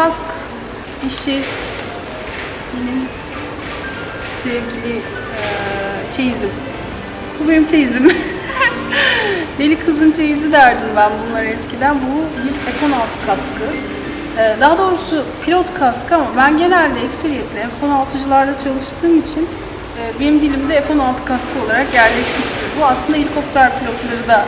kask işi benim sevgili e, çeyizim. Bu benim çeyizim. Deli kızın çeyizi derdim ben bunlara eskiden. Bu bir F-16 kaskı. E, daha doğrusu pilot kaskı ama ben genelde ekseriyetle F-16'cılarla çalıştığım için e, benim dilimde F-16 kaskı olarak yerleşmiştir. Bu aslında helikopter pilotları da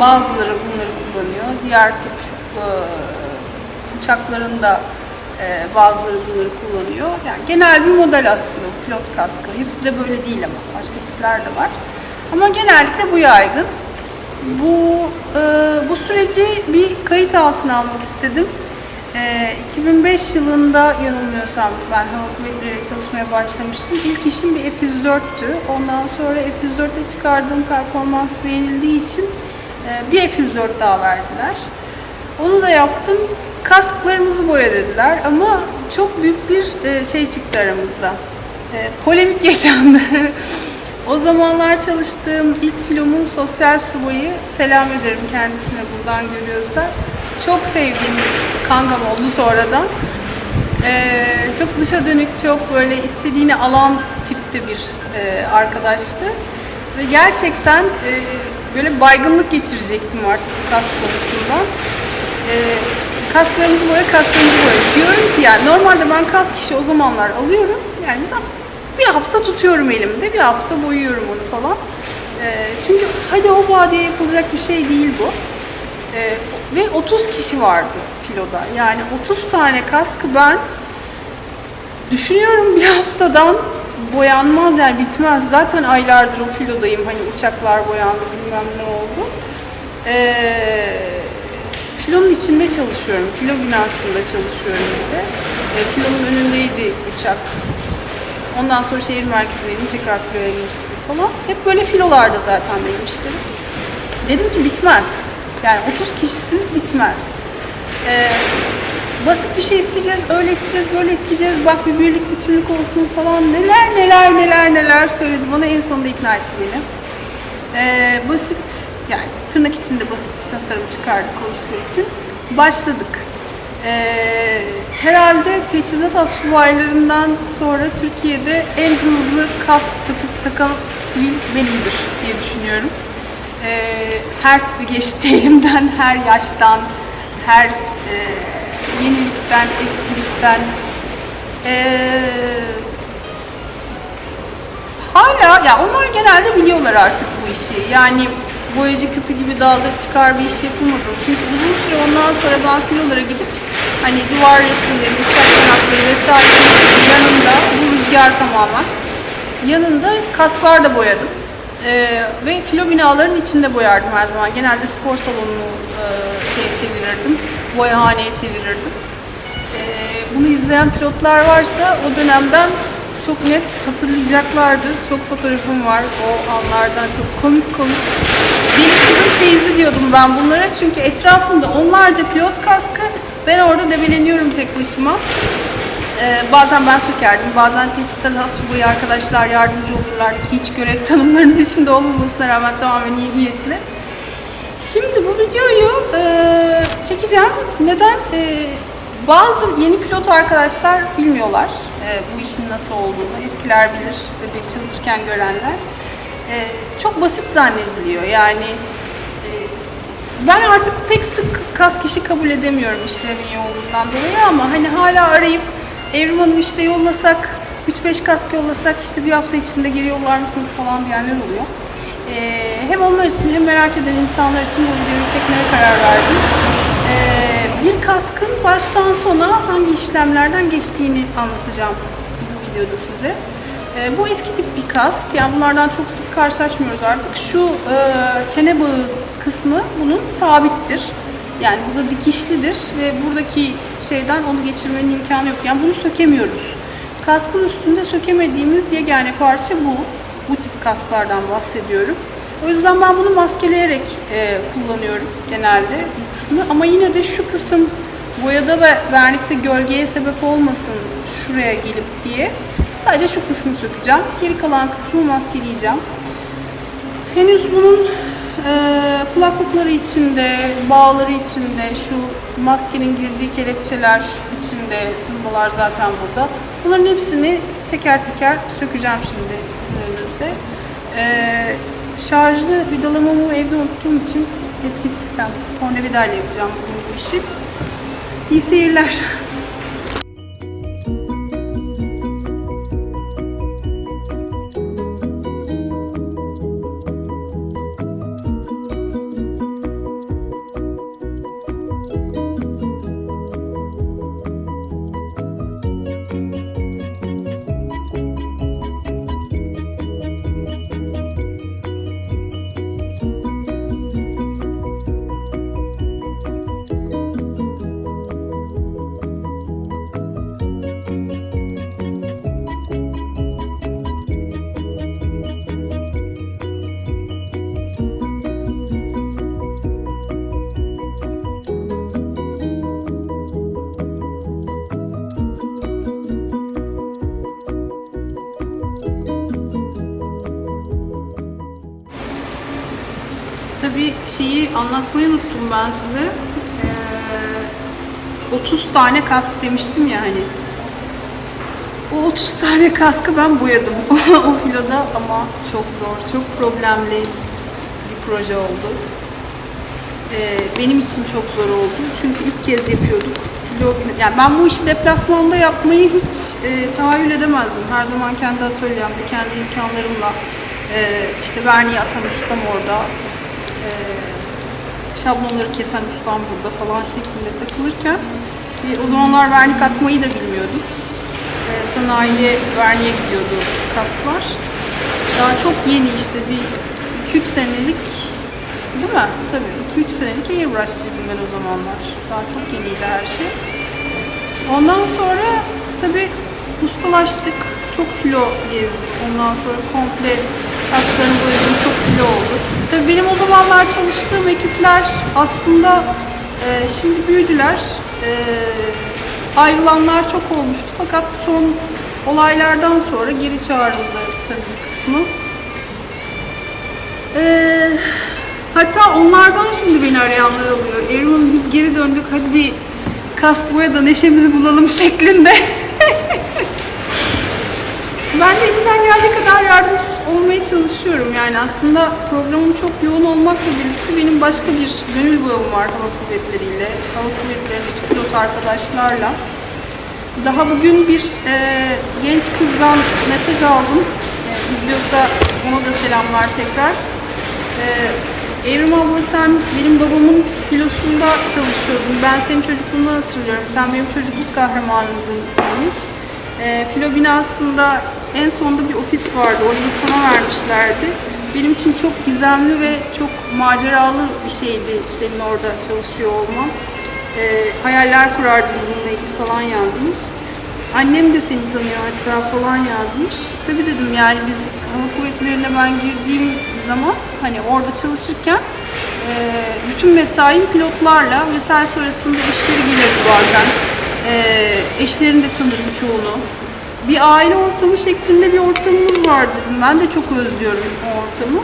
bazıları bunları kullanıyor. Diğer tip e, uçakların da e, bazıları bunları kullanıyor. Yani genel bir model aslında bu pilot kaskı. Hepsi de böyle değil ama başka tipler de var. Ama genellikle bu yaygın. Bu e, bu süreci bir kayıt altına almak istedim. E, 2005 yılında yanılmıyorsam ben hava kuvvetleriyle çalışmaya başlamıştım. İlk işim bir F-104'tü. Ondan sonra F-104'te çıkardığım performans beğenildiği için e, bir F-104 daha verdiler. Onu da yaptım. Kasklarımızı boya dediler ama çok büyük bir e, şey çıktı aramızda. E, Polemik yaşandı. o zamanlar çalıştığım ilk filomun sosyal subayı, selam ederim kendisine buradan görüyorsa. Çok sevdiğim bir kankam oldu sonradan. E, çok dışa dönük, çok böyle istediğini alan tipte bir arkadaştı. Ve gerçekten böyle baygınlık geçirecektim artık bu kask konusundan. Kasklarımızı boya, kasklarımızı boya. Diyorum ki yani normalde ben kask işi o zamanlar alıyorum. Yani ben bir hafta tutuyorum elimde, bir hafta boyuyorum onu falan. E, çünkü hadi o vadiye yapılacak bir şey değil bu. E, ve 30 kişi vardı filoda. Yani 30 tane kaskı ben Düşünüyorum bir haftadan boyanmaz yani bitmez. Zaten aylardır o filodayım. Hani uçaklar boyandı bilmem ne oldu. Ee, filonun içinde çalışıyorum. Filo binasında çalışıyorum bir de. Ee, filonun önündeydi uçak. Ondan sonra şehir merkezindeydim. Tekrar filoya geçtim falan. Hep böyle filolarda zaten benim. Dedim ki bitmez. Yani 30 kişisiniz bitmez. Ee, basit bir şey isteyeceğiz, öyle isteyeceğiz, böyle isteyeceğiz. Bak bir birlik, bütünlük olsun falan. Neler neler neler neler söyledi bana. En sonunda ikna etti beni. Ee, basit, yani tırnak içinde basit bir tasarım çıkardık o işler için. Başladık. Ee, herhalde teçhizat asubaylarından sonra Türkiye'de en hızlı kast söküp takan sivil benimdir diye düşünüyorum. Ee, her tipi geçti elimden, her yaştan, her e, yenilikten, eskilikten. Ee, hala, ya onlar genelde biliyorlar artık bu işi. Yani boyacı küpü gibi daldır çıkar bir iş yapılmadı. Çünkü uzun süre ondan sonra ben filolara gidip hani duvar resimleri, uçak kanatları vesaire yanında bu rüzgar tamamen yanında kasklar da boyadım. Ee, ve filo binaların içinde boyardım her zaman. Genelde spor salonunu e, şeye çevirirdim, boyahaneye çevirirdim. Ee, bunu izleyen pilotlar varsa o dönemden çok net hatırlayacaklardır. Çok fotoğrafım var o anlardan çok komik komik. Çeyizi diyordum ben bunlara çünkü etrafımda onlarca pilot kaskı ben orada debeleniyorum tek başıma. Ee, bazen ben sökerdim, bazen teçhizat subayı arkadaşlar yardımcı olurlar ki hiç görev tanımlarının içinde olmamasına rağmen tamamen iyi niyetli. Şimdi bu videoyu e, çekeceğim. Neden? E, bazı yeni pilot arkadaşlar bilmiyorlar e, bu işin nasıl olduğunu. Eskiler bilir, bebek çalışırken görenler. E, çok basit zannediliyor. Yani ben artık pek sık kas kişi kabul edemiyorum işlemin yoğunluğundan dolayı ama hani hala arayıp Evrim Hanım işte yollasak 3-5 kask yollasak işte bir hafta içinde geri yollar mısınız falan diyenler oluyor. Ee, hem onlar için hem merak eden insanlar için bu videoyu çekmeye karar verdim. Ee, bir kaskın baştan sona hangi işlemlerden geçtiğini anlatacağım bu videoda size. Ee, bu eski tip bir kask. Yani bunlardan çok sık karşılaşmıyoruz artık. Şu e, çene bağı kısmı bunun sabittir. Yani bu da dikişlidir ve buradaki şeyden onu geçirmenin imkanı yok. Yani bunu sökemiyoruz. Kaskın üstünde sökemediğimiz yegane parça bu. Bu tip kasklardan bahsediyorum. O yüzden ben bunu maskeleyerek e, kullanıyorum genelde bu kısmı. Ama yine de şu kısım boyada ve vernikte gölgeye sebep olmasın şuraya gelip diye sadece şu kısmı sökeceğim. Geri kalan kısmı maskeleyeceğim. Henüz bunun kulaklıkları içinde, bağları içinde, şu maskenin girdiği kelepçeler içinde, zımbalar zaten burada. Bunların hepsini teker teker sökeceğim şimdi sizin önünüzde. Ee, şarjlı vidalamamı evde unuttuğum için eski sistem, tornavidayla yapacağım bu işi. İyi seyirler. anlatmayı unuttum ben size. Ee, 30 tane kask demiştim ya hani. O 30 tane kaskı ben boyadım o filoda ama çok zor, çok problemli bir proje oldu. Ee, benim için çok zor oldu çünkü ilk kez yapıyorduk. Filo, yani ben bu işi deplasmanda yapmayı hiç e, tahayyül edemezdim. Her zaman kendi atölyemde, kendi imkanlarımla e, işte verniği atan ustam orada, e, şablonları kesen ustam burada falan şeklinde takılırken e, o zamanlar vernik atmayı da bilmiyordum. E, sanayiye verniğe gidiyordu kasklar. Daha çok yeni işte bir 2-3 senelik değil mi? Tabii 2-3 senelik airbrushçıydım ben o zamanlar. Daha çok yeniydi her şey. Ondan sonra tabii ustalaştık. Çok filo gezdik. Ondan sonra komple kasklarını boyadım. Çok filo oldu. Tabii benim o zamanlar çalıştığım ekipler aslında e, şimdi büyüdüler. E, ayrılanlar çok olmuştu. Fakat son olaylardan sonra geri çağrıldı tabii bir kısmı. Ee, hatta onlardan şimdi beni arayanlar oluyor. Erman biz geri döndük hadi bir kask boya da neşemizi bulalım şeklinde. Ben de elimden geldiği kadar yardımcı olmaya çalışıyorum. Yani aslında programım çok yoğun olmakla birlikte benim başka bir gönül bağım var hava kuvvetleriyle, hava kuvvetlerindeki pilot arkadaşlarla. Daha bugün bir e, genç kızdan mesaj aldım. E, izliyorsa ona da selamlar tekrar. E, Evrim abla sen benim babamın filosunda çalışıyordun. Ben senin çocukluğundan hatırlıyorum. Sen benim çocukluk kahramanımdın demiş. E, filo binasında en sonda bir ofis vardı. Orayı sana vermişlerdi. Benim için çok gizemli ve çok maceralı bir şeydi senin orada çalışıyor olman e, hayaller kurardım bununla ilgili falan yazmış. Annem de seni tanıyor hatta falan yazmış. Tabii dedim yani biz hava kuvvetlerine ben girdiğim zaman hani orada çalışırken e, bütün mesaim pilotlarla mesai sonrasında eşleri gelirdi bazen. E, eşlerini de tanırım çoğunu. Bir aile ortamı şeklinde bir ortamımız var dedim. Ben de çok özlüyorum o ortamı.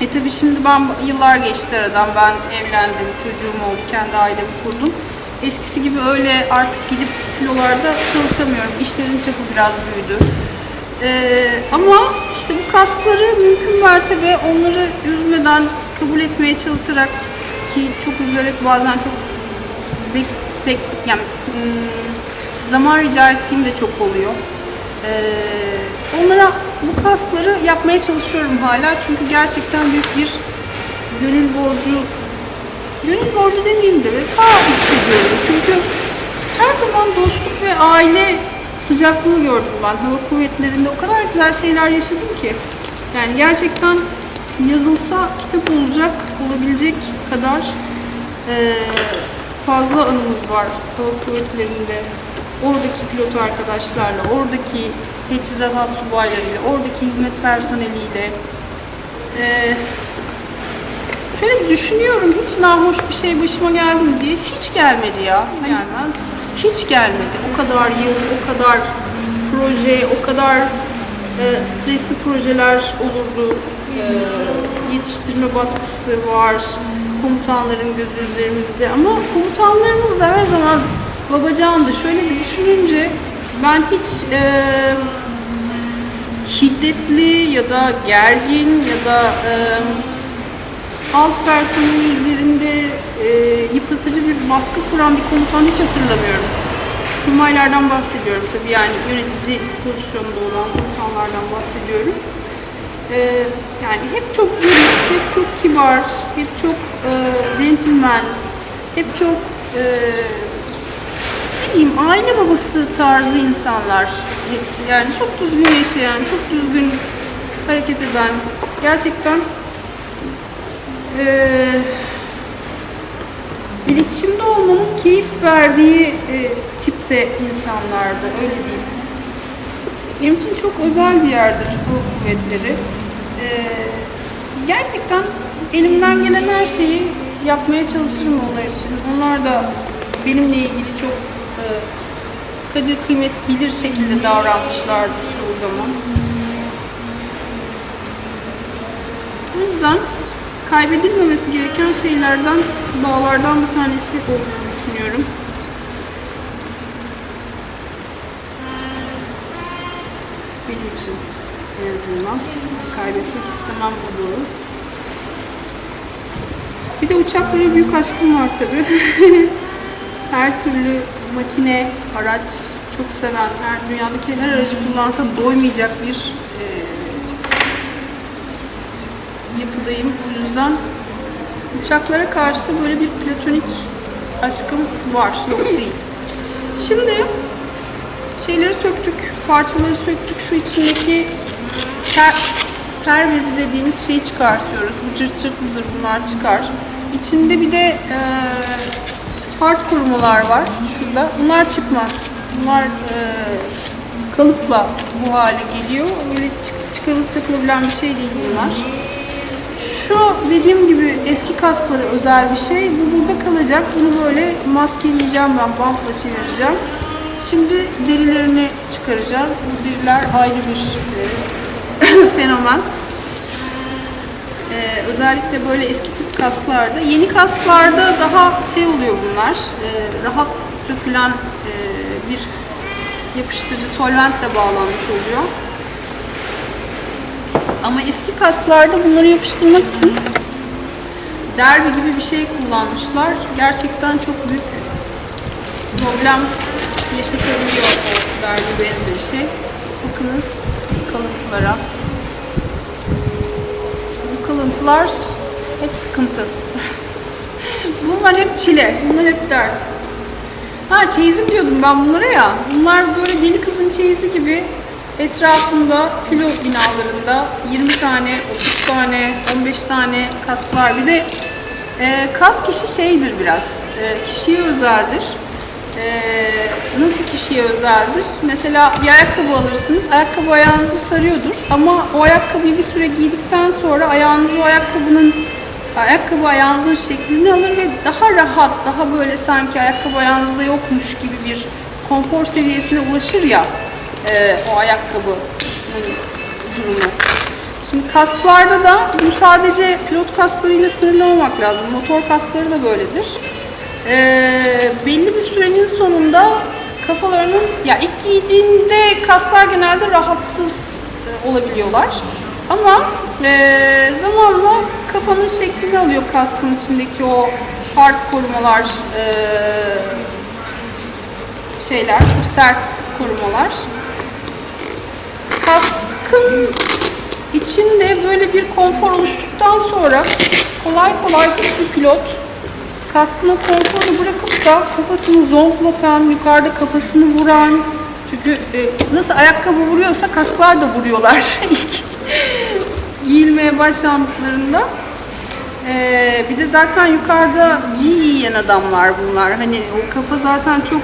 E tabii şimdi ben yıllar geçti aradan ben evlendim, çocuğum oldu, kendi ailemi kurdum. Eskisi gibi öyle artık gidip filolarda çalışamıyorum. İşlerin çapı biraz büyüdü. Ee, ama işte bu kaskları mümkün mertebe onları üzmeden kabul etmeye çalışarak ki çok üzülerek bazen çok bek, yani, hmm, zaman rica ettiğim de çok oluyor. Ee, onlara bu kaskları yapmaya çalışıyorum hala çünkü gerçekten büyük bir gönül borcu gönül borcu demeyeyim de vefa hissediyorum. Çünkü her zaman dostluk ve aile sıcaklığı gördüm ben. Hava kuvvetlerinde o kadar güzel şeyler yaşadım ki. Yani gerçekten yazılsa kitap olacak olabilecek kadar eee, fazla anımız var hava kuvvetlerinde oradaki pilot arkadaşlarla, oradaki teçhizat has subaylarıyla, oradaki hizmet personeliyle. Ee, şöyle düşünüyorum hiç nahoş bir şey başıma geldi mi diye. Hiç gelmedi ya. Gelmez. Hiç gelmedi. O kadar yıl, o kadar proje, o kadar e, stresli projeler olurdu. E, yetiştirme baskısı var. Komutanların gözü üzerimizde ama komutanlarımız da her zaman babacandı. Şöyle bir düşününce ben hiç e, şiddetli ya da gergin ya da e, alt personelin üzerinde e, yıpratıcı bir baskı kuran bir komutan hiç hatırlamıyorum. Humaylardan bahsediyorum tabii yani yönetici pozisyonunda olan komutanlardan bahsediyorum. E, yani hep çok zarif, hep çok kibar, hep çok e, gentleman, hep çok e, ne diyeyim aile babası tarzı insanlar hepsi yani çok düzgün yaşayan, çok düzgün hareket eden gerçekten eee iletişimde olmanın keyif verdiği e, tipte insanlardı öyle diyeyim. Benim için çok özel bir yerdir bu kuvvetleri. Eee, gerçekten elimden gelen her şeyi yapmaya çalışırım onlar için. Onlar da benimle ilgili çok e, kadir kıymet bilir şekilde davranmışlardır çoğu zaman. O yüzden kaybedilmemesi gereken şeylerden, bağlardan bir tanesi olduğunu düşünüyorum. Benim için en azından kaybetmek istemem bu durum. Bir de uçaklara büyük aşkım var tabii. her türlü makine, araç çok seven, her dünyadaki her aracı kullansa doymayacak bir e, yapıdayım. O yüzden uçaklara karşı da böyle bir platonik aşkım var, yok değil. Şimdi şeyleri söktük, parçaları söktük. Şu içindeki ter, ter bezi dediğimiz şeyi çıkartıyoruz. Bu cırt cırtlıdır bunlar çıkar. İçinde bir de e, hard korumalar var şurada. Bunlar çıkmaz. Bunlar e, kalıpla bu hale geliyor. Böyle çık- çıkarılıp takılabilen bir şey değil bunlar. Şu dediğim gibi eski kaskları özel bir şey. Bu burada kalacak. Bunu böyle maskeleyeceğim ben. Bantla çevireceğim. Şimdi derilerini çıkaracağız. Bu deriler ayrı bir fenomen. Ee, özellikle böyle eski tip kasklarda. Yeni kasklarda daha şey oluyor bunlar. e, rahat sökülen e, bir yapıştırıcı solventle bağlanmış oluyor. Ama eski kasklarda bunları yapıştırmak için derbi gibi bir şey kullanmışlar. Gerçekten çok büyük problem yaşatabiliyor derbi benzeri şey. Bakınız kalıntılara. İşte bu kalıntılar hep sıkıntı. Bunlar hep çile, bunlar hep dert. Ha çeyizim diyordum ben bunlara ya. Bunlar böyle deli kızın çeyizi gibi etrafında filo binalarında 20 tane, 30 tane, 15 tane kask var. Bir de e, kask işi şeydir biraz, e, kişiye özeldir. E, nasıl kişiye özeldir? Mesela bir ayakkabı alırsınız, ayakkabı ayağınızı sarıyordur ama o ayakkabıyı bir süre giydikten sonra ayağınız o ayakkabının ayakkabı ayağınızın şeklini alır ve daha rahat, daha böyle sanki ayakkabı ayağınızda yokmuş gibi bir konfor seviyesine ulaşır ya e, o ayakkabı durumu. Şimdi kasklarda da bu sadece pilot kasklarıyla sınırlı olmak lazım. Motor kaskları da böyledir. E, belli bir sürenin sonunda kafalarının, ya ilk giydiğinde kasklar genelde rahatsız e, olabiliyorlar. Ama e, zamanla kafanın şeklini alıyor kaskın içindeki o hard korumalar, e, şeyler, şu sert korumalar. Kaskın içinde böyle bir konfor oluştuktan sonra kolay kolay hiçbir pilot kaskına konforu bırakıp da kafasını zonklatan, yukarıda kafasını vuran çünkü e, nasıl ayakkabı vuruyorsa kasklar da vuruyorlar ilk giyilmeye başlandıklarında. Ee, bir de zaten yukarıda G yiyen adamlar bunlar. Hani o kafa zaten çok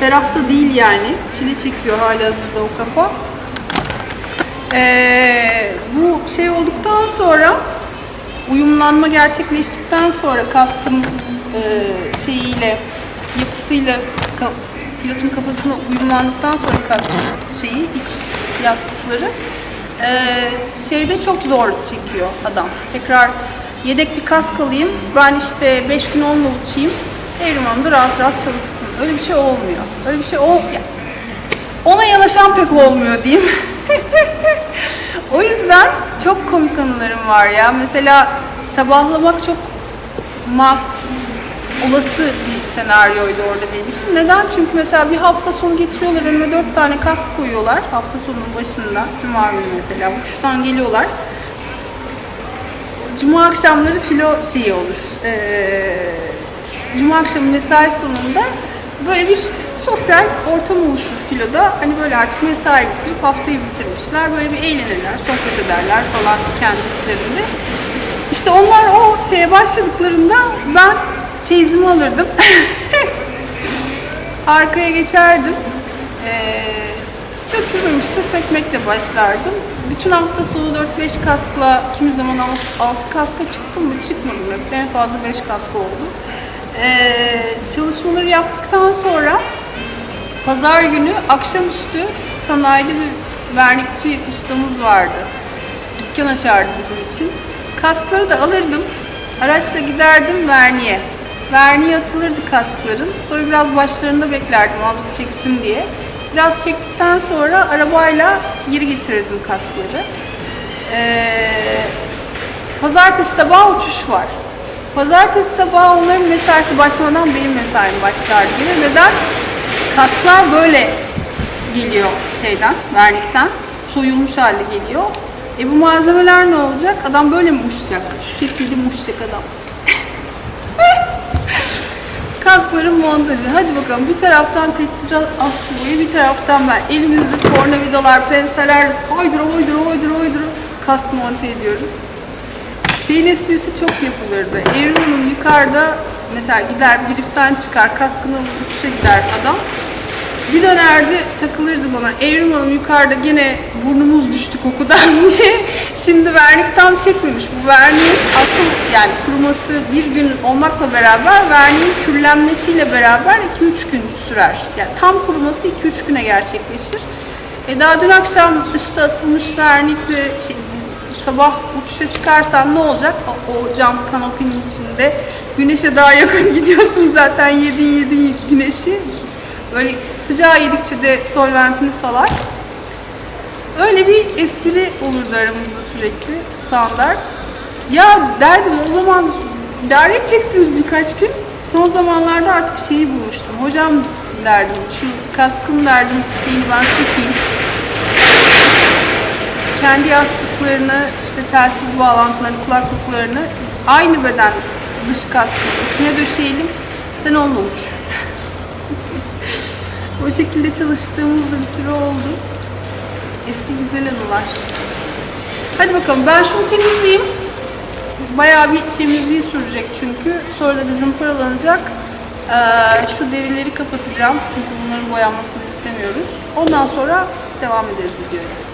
ferah da değil yani. Çile çekiyor hali hazırda o kafa. Ee, bu şey olduktan sonra uyumlanma gerçekleştikten sonra kaskın e, şeyiyle yapısıyla pilotun kafasına uyumlandıktan sonra kask şeyi iç yastıkları Ee, şeyde çok zor çekiyor adam. Tekrar yedek bir kask alayım. Ben işte 5 gün onunla uçayım. Evrim Hanım da rahat rahat çalışsın. Öyle bir şey olmuyor. Öyle bir şey ol... ona yanaşan pek olmuyor diyeyim. o yüzden çok komik anılarım var ya. Mesela sabahlamak çok ma olası bir senaryoydu orada benim için. Neden? Çünkü mesela bir hafta sonu getiriyorlar önüme dört tane kask koyuyorlar. Hafta sonunun başında. Cuma günü mesela. Uçuştan geliyorlar. Cuma akşamları filo şeyi olur. Ee, Cuma akşamı mesai sonunda böyle bir sosyal ortam oluşur filoda. Hani böyle artık mesai bitirip haftayı bitirmişler. Böyle bir eğlenirler, sohbet ederler falan kendi içlerinde. İşte onlar o şeye başladıklarında ben çeyizimi alırdım. Arkaya geçerdim. Ee, sökülmemişse sökmekle başlardım. Bütün hafta sonu 4-5 kaskla, kimi zaman 6 kaska çıktım mı çıkmadım hep. En fazla 5 kask oldu. Ee, çalışmaları yaptıktan sonra pazar günü akşamüstü sanayide bir vernikçi ustamız vardı. Dükkan açardı bizim için. Kaskları da alırdım. Araçla giderdim verniğe. Verniğe atılırdı kaskların. Sonra biraz başlarında beklerdim azıcık çeksin diye. Biraz çektikten sonra arabayla geri getirirdim kaskları. Ee, pazartesi sabahı uçuş var. Pazartesi sabahı onların mesaisi başlamadan benim mesaim başlardı yine. Neden? Kasklar böyle geliyor şeyden, vernikten. Soyulmuş halde geliyor. E bu malzemeler ne olacak? Adam böyle mi uçacak? Şu şekilde mi uçacak adam? Kaskların montajı. Hadi bakalım bir taraftan teçhizat asılıyor, bir taraftan ben elimizde tornavidalar, penseler, oydur oydur oydur oydur kask monte ediyoruz. Şeyin esprisi çok yapılırdı. Evrim'in yukarıda mesela gider griften çıkar, kaskını uçuşa gider adam. Bir dönerdi takılırdı bana. Evrim Hanım yukarıda gene burnumuz düştü kokudan diye. Şimdi vernik tam çekmemiş. Bu verniğin asıl yani kuruması bir gün olmakla beraber verniğin kürlenmesiyle beraber 2-3 gün sürer. Yani tam kuruması 2-3 güne gerçekleşir. E daha dün akşam üstü atılmış vernikle şey, sabah uçuşa çıkarsan ne olacak? O, cam kanopinin içinde güneşe daha yakın gidiyorsun zaten yedin yedin güneşi. Böyle sıcağı yedikçe de solventini salar. Öyle bir espri olurdu aramızda sürekli standart. Ya derdim o zaman idare edeceksiniz birkaç gün. Son zamanlarda artık şeyi bulmuştum. Hocam derdim şu kaskın derdim şeyini ben sökeyim. Kendi yastıklarını, işte telsiz bağlantılarını, kulaklıklarını aynı beden dış kaskın içine döşeyelim. Sen onunla uç. O şekilde çalıştığımız da bir süre oldu. Eski güzel anılar. Hadi bakalım ben şunu temizleyeyim. Bayağı bir temizliği sürecek çünkü. Sonra da bizim paralanacak. Ee, şu derileri kapatacağım. Çünkü bunların boyanmasını istemiyoruz. Ondan sonra devam ederiz videoya.